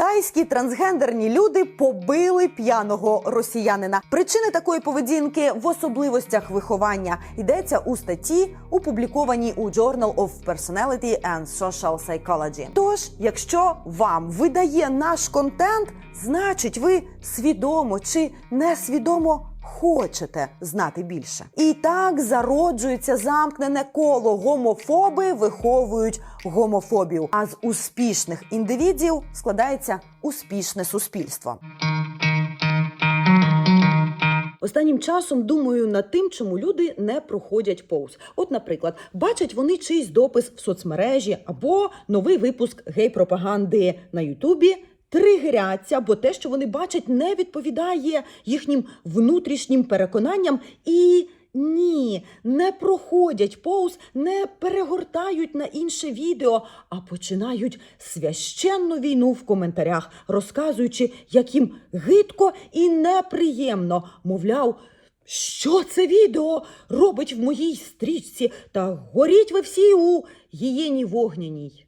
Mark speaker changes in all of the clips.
Speaker 1: Тайські трансгендерні люди побили п'яного росіянина. Причини такої поведінки в особливостях виховання йдеться у статті, опублікованій у Journal of Personality and Social Psychology. Тож, якщо вам видає наш контент, значить ви свідомо чи несвідомо хочете знати більше. І так зароджується замкнене коло. Гомофоби виховують гомофобію. А з успішних індивідів складається успішне суспільство. Останнім часом думаю над тим, чому люди не проходять повз. От, наприклад, бачать вони чийсь допис в соцмережі або новий випуск гей-пропаганди на Ютубі. Тригеряться, бо те, що вони бачать, не відповідає їхнім внутрішнім переконанням і. Ні, не проходять повз, не перегортають на інше відео, а починають священну війну в коментарях, розказуючи, як їм гидко і неприємно. Мовляв, що це відео робить в моїй стрічці, та горіть ви всі у гієні вогняній.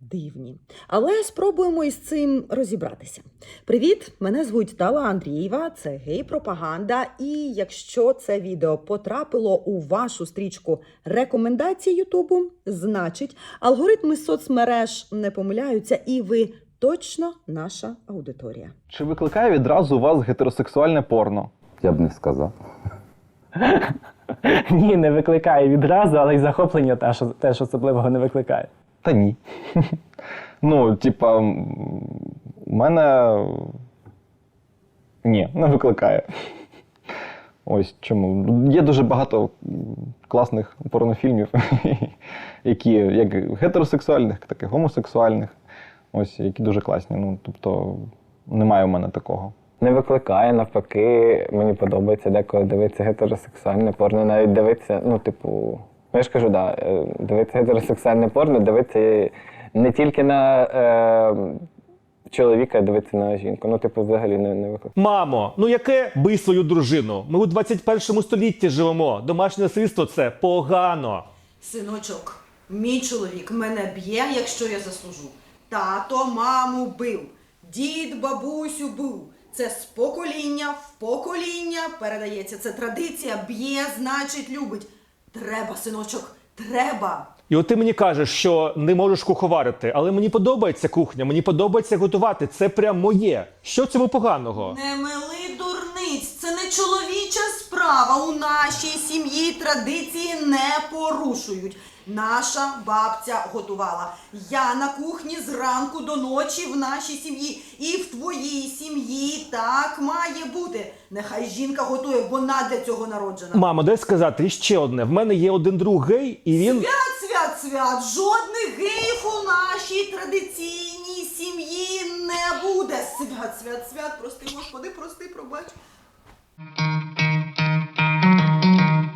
Speaker 1: Дивні. Але спробуємо із цим розібратися. Привіт! Мене звуть Тала Андрієва, це гей-пропаганда. І якщо це відео потрапило у вашу стрічку рекомендацій Ютубу, значить алгоритми соцмереж не помиляються, і ви точно наша аудиторія.
Speaker 2: Чи викликає відразу у вас гетеросексуальне порно?
Speaker 3: Я б не сказав.
Speaker 4: Ні, не викликає відразу, але й захоплення теж, теж особливого не викликає.
Speaker 2: Та ні. ну, типа, у мене. Ні, не викликає. Ось чому. Є дуже багато класних порнофільмів, які як гетеросексуальних, так і гомосексуальних. Ось, які дуже класні. Ну, тобто, немає у мене такого.
Speaker 4: Не викликає, навпаки, мені подобається деколи дивитися гетеросексуальне порно, навіть дивитися, ну, типу, я ж кажу, да, е, дивитися гетеросексуальне порно, дивитися не тільки на е, чоловіка, а дивитися на жінку. Ну, типу, взагалі не, не викликає.
Speaker 5: Мамо, ну яке бий свою дружину? Ми у 21 столітті живемо. Домашнє насильство це погано.
Speaker 1: Синочок, мій чоловік мене б'є, якщо я заслужу. Тато маму бив, дід бабусю бив. Це з покоління в покоління передається. Це традиція, б'є, значить, любить. Треба, синочок, треба.
Speaker 5: І от ти мені кажеш, що не можеш куховарити, але мені подобається кухня, мені подобається готувати. Це прям моє. Що в цьому поганого?
Speaker 1: Не мили дурниць, це не чоловіча справа. У нашій сім'ї традиції не порушують. Наша бабця готувала. Я на кухні зранку до ночі в нашій сім'ї. І в твоїй сім'ї так має бути. Нехай жінка готує, вона для цього народжена.
Speaker 5: Мамо, дай сказати ще одне. В мене є один друг гей, і він.
Speaker 1: Свят, свят, свят! Жодних геїв у нашій традиційній сім'ї не буде. Свят, свят, свят, прости, господи, прости, пробач.